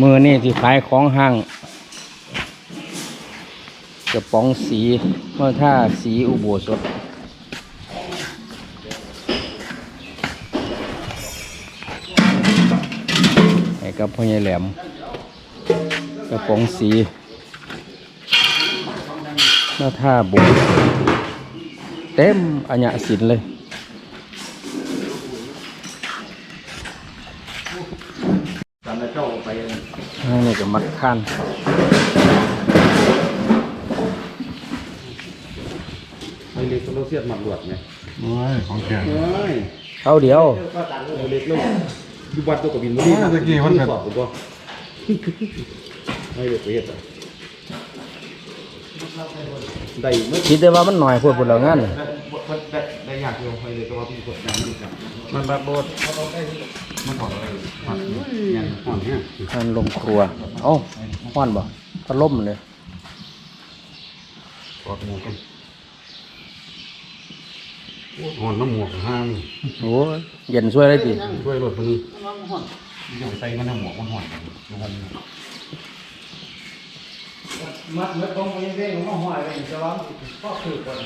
มือนี่ที่ขายของห้างกระป๋องสีเมื่อท่าสีอุโบสถให้กับพ่อใหญ่แหลมกระป๋องสีเมื่อท่าบุเต็มอัญญสินเลย ตอนนั้นเจ้าไป ทางนี้ ก็มัดข้านไปเล็กตัวเราเสียดหมัดหลวดไงโอ้ยของแข็ง เฮ้ยเท่าเดียวเราเล็กลงอยู่วัดตัวกับบินโอ้ยตะกี้มันสก็อบผมก็ไม่เด็กไปเฮ็ดอะได้เมื่อคิดแต่ว่ามันหน่อยพวดพวดแล้วงาน ได้ได้ได้อยากเดียวไปเลยก็ว่าพี่กดน้ำนี่ครับมันบัดโบดมันถอดอะไรหัดยันห่อนเนี่ยมันลงครัวเอ้าห้อนบ่พัดลมเลยถอดหมวกกันห่อนน้ำหมวกห้างโอ้ยเย็นช่วยได้ดิช่วยรถมันนี่ยังใส่มันน้ำหมวกมันห่อนอยู่ห้องมัดเมื่อตรงไปเร่งมาห้อยไปจะร้องก็คือคน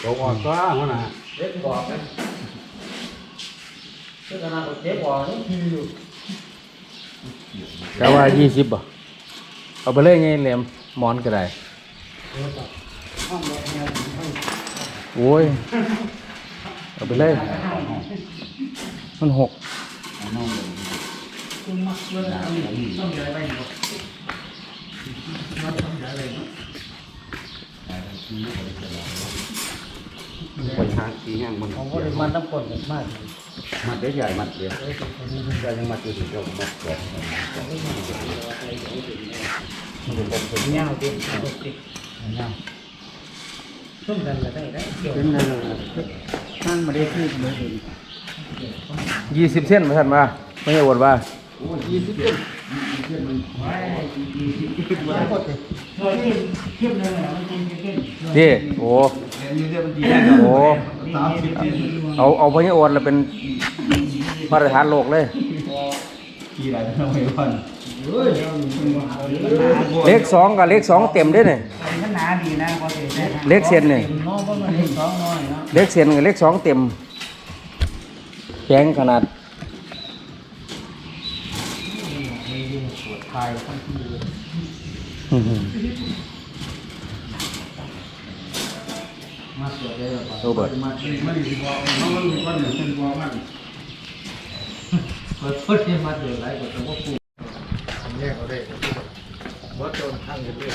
เขาอ่อนก้าหัวหน้าเล็กบอกกันซึ่งขนาดเจ็บบอกนี่คืออยู่กะว่ายี่สิบบ่เอาไปเลยไงแหลมหมอนก็ได้ห้องรถเนี่ยโอ้ย เอาไปเลย มันหกคุณมัดเมื่อต้องย้าย ไปหมดมัดต้องปหมดไปทางตีแห้งมันผมก็เลยมัดน้ำก้นกันมากมัดได้ใหญ่มัดเดียวใหญ่ยังมัดอยู่ถึงเจ้ามัดก่อนเงาดิปกติเงาช่วงกันละได้ได้เกี่ยวเป็นไงล่ะนั่งมาได้คือเหมือนเดิมยี่สิบเส้นมาท่านมาไม่ใช่อวดว่าโอ้ยยี่สิบเจ็ดมาหมดเลยเฮ้ยเข้มเลยนะมันกินเข้มดิโอ้ ยี่สิบเจ็ดมันดีแน่โหเอาเอาพญาอวดแล้วเป็นมาตรฐานโลกเลย กี่หลายทำไมวันเฮ้ยเลขสองกับเลขสองเต็มด้วยเนี่ย มันหนาดีนะพอเสร็จได้เลขเซนเนี่ยน้องก็มาเลขสองน้อยเนาะเลขเซนกับเลขสองเต็มแข็งขนาดปวดทายทั้งที่เลยอื้อหือ มาสวดได้หรอโรเบิร์ตมันมันดีกว่ามันมันมีคนหนึ่งเป็นกว่ามันเปิดพุทธเนี่ยมาเดือดไรกว่าตัวกูแยกเอาได้วัดโดนทางกันเลย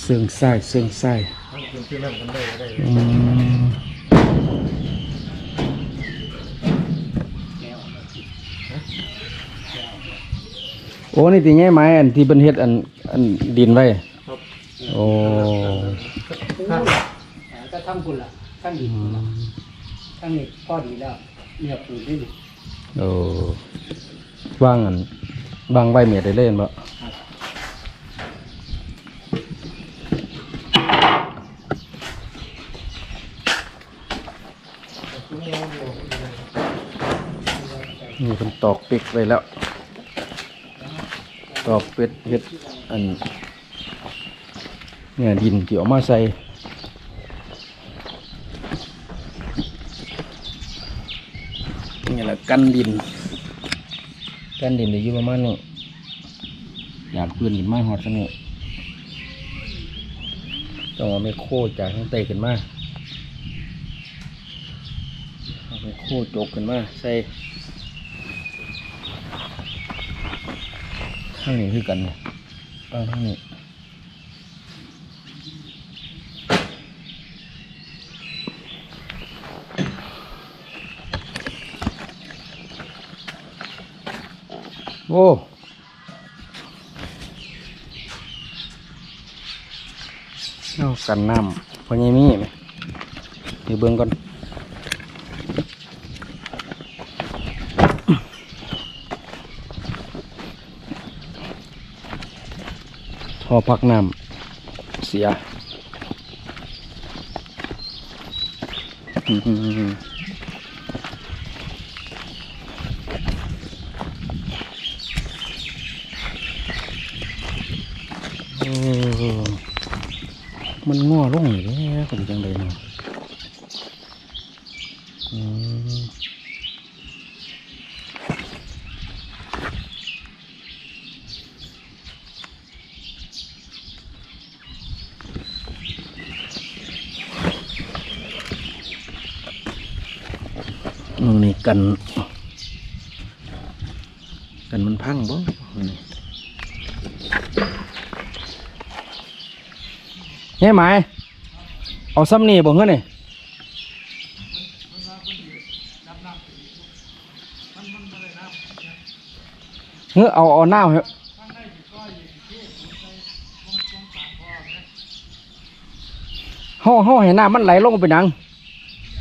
เสื่องไส้เสื่องไส้ทางคนที่นั่นกันได้ได้อืมโอ้นี่ตีแง่ไม้อันที่เป็นเฮ็ดอันอันดินไว้โอ้ ทำคุณละทั้งดีทั้งนี้พอดีแล้วเนี่ยปูนี่โอ้วางอันวางไว้เมียได้เล่นบ่นี่เป็นตอกเป็กไว้แล้ว ตอกเป็ดเฮ็ดอันเนี่ยดินที่เออกมาใส่ นี่แหละกันดิน กันดินได้อยู่ประมาณนี้อยากเพื่อนหินไม้หอดซะนี่ต้องเอาไม้โคจากข้างใต้ขึ้นมาเอาไม้โคจกขึ้นมาใส่ข้างนี้คือกันเนี่ยเอาข้างนี้ โอ้เอากันน้ำพอยังมีไหมเดี๋ยวเบิ่งก่อนพอพักน้ำเสียอืม มัน ง้อลงอยู่แล้วเป็นจังเลยเนาะอืมนี่กัน กันมันพังบ่ เฮ้ยหมายเอาซ้ำนี่บ่เงี้ยนี่เฮ้ยเอาเอาหน้าเหรอเฮาเฮาให้น้ำมันไหลลงเป็นหยัง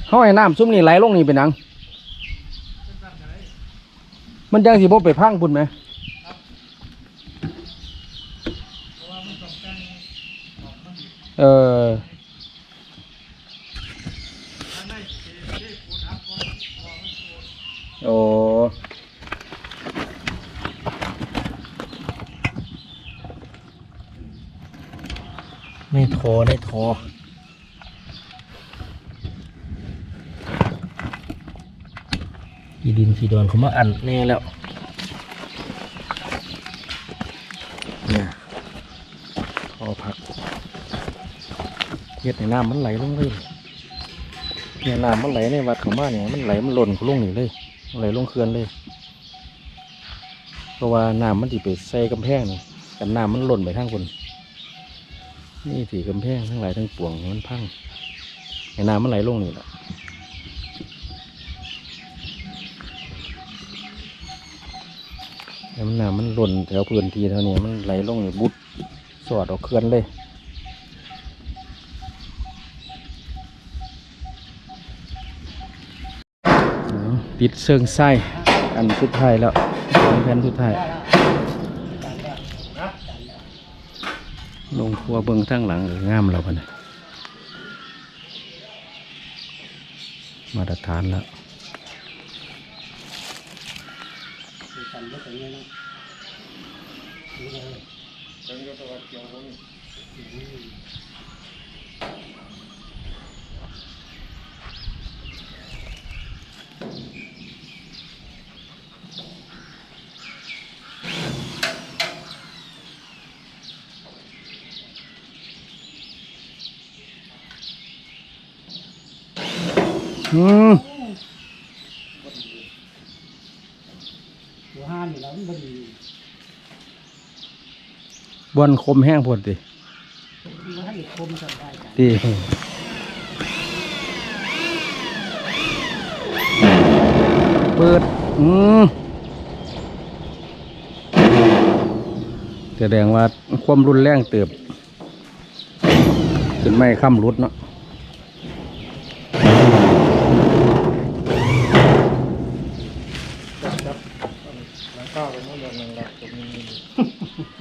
เฮาให้น้ำซุ่มนี่ไหลลงนี่เป็นหยัง มันยังสิบ่ไปพังพุ่นไหม เออโอ้ไม่โทรได้โทอีดินสีดอนเขามาอันแน่แล้ว เนี่ยพอพักเฮ็ดในน้ำมันไหลลงเลยเนี่ยน้ำมันไหลในวัดของบ้านเนี่ยมันไหลมันหล่นลงนี่เลยไหลลงเขื่อนเลยเพราะว่าน้ำมันจิไปใส่กำแพงนี่กันน้ำมันหล่นไปทางคนนี่สีกำแพงทั้งหลายทั้งปวงมันพังในน้ำมันไหลลงนี่แหละแล้วนน้ำมันหล่นแถวพื้นที่เท่านี้มันไหลลงนี่บุดสอดออกเขื่อนเลย เอาปิดเชิงไส้อันสุดท้ายแล้วสองแผ่นสุดท้ายลงครัวเบิ้งทั้งหลังเอองามเราพะนะมาตรฐานแล้ว อืมหัวห้านี่แล้วมันบ่ดีบอนคมแห้งพอดีมันให้คมกันได้กันดีเปิด อืมแสดงว่าความรุนแรงเติบจนไม่ค้ำรุดเนาะ แล้วก็เป็นเรื่องหนึ่งแหละตรงนี้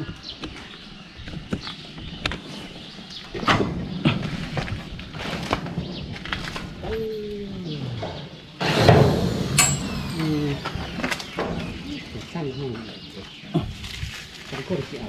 สั้นห้อง บางคนสิเ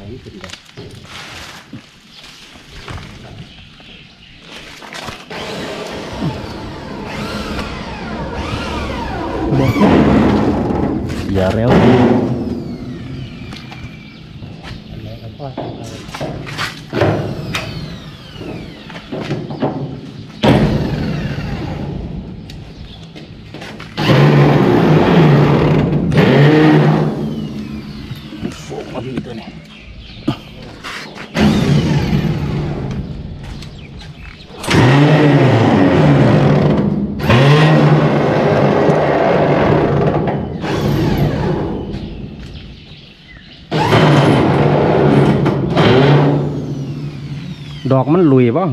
ดอกมันลุยป่ะ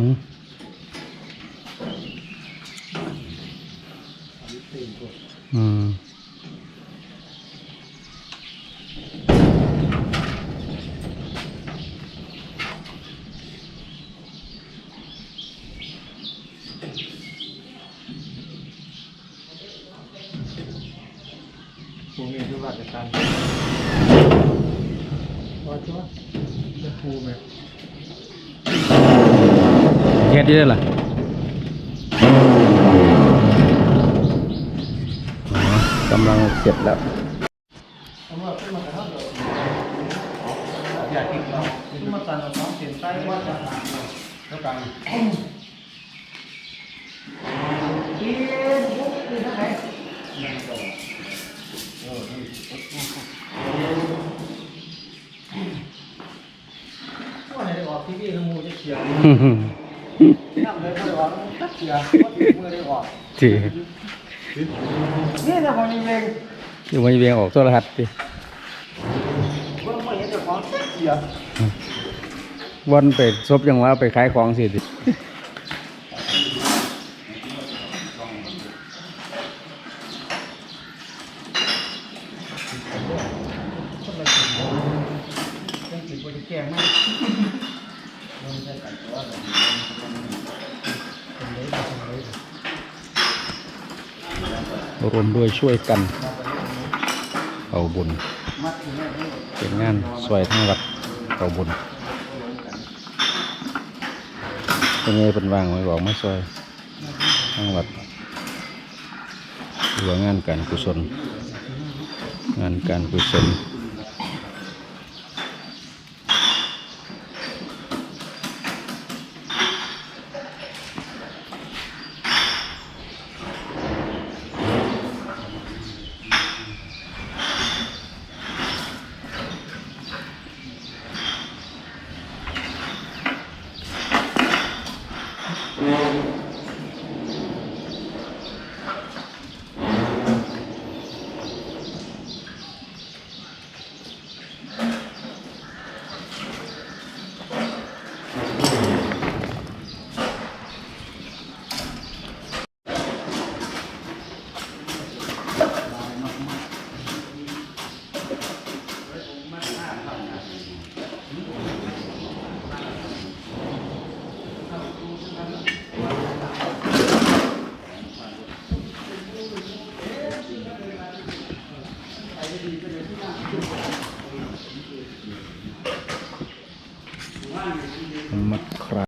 อืมพวกนี้คือว่าจะการพอชัวร์จะคูไหม เฮ็ดอยู่ได้อล่ะอ๋อกำลังเสร็จแล้วอยากกินแล้วขึ้นม เขียวว่าถึงมือได้ออกทีนี่นะคนนี้เองอยู่มาเวียงออกโทรทัศน์ติว่าไม่เห็นเจ้าของตัดเขียววันไปซบยังว่าไปขายของสิติคนละกินยังกินบริแกงมากลงใส่กันตัวเลยเป็นเลยเป็นเลย รวมด้วยช่วยกัน เอาบุญเป็นงานสวยทั้งวัดเอาบุญเป็นไงเป็นวางไว้บอกไม่สวยทั้งวัดหรือว่างานการกุศล งานการกุศล Thank.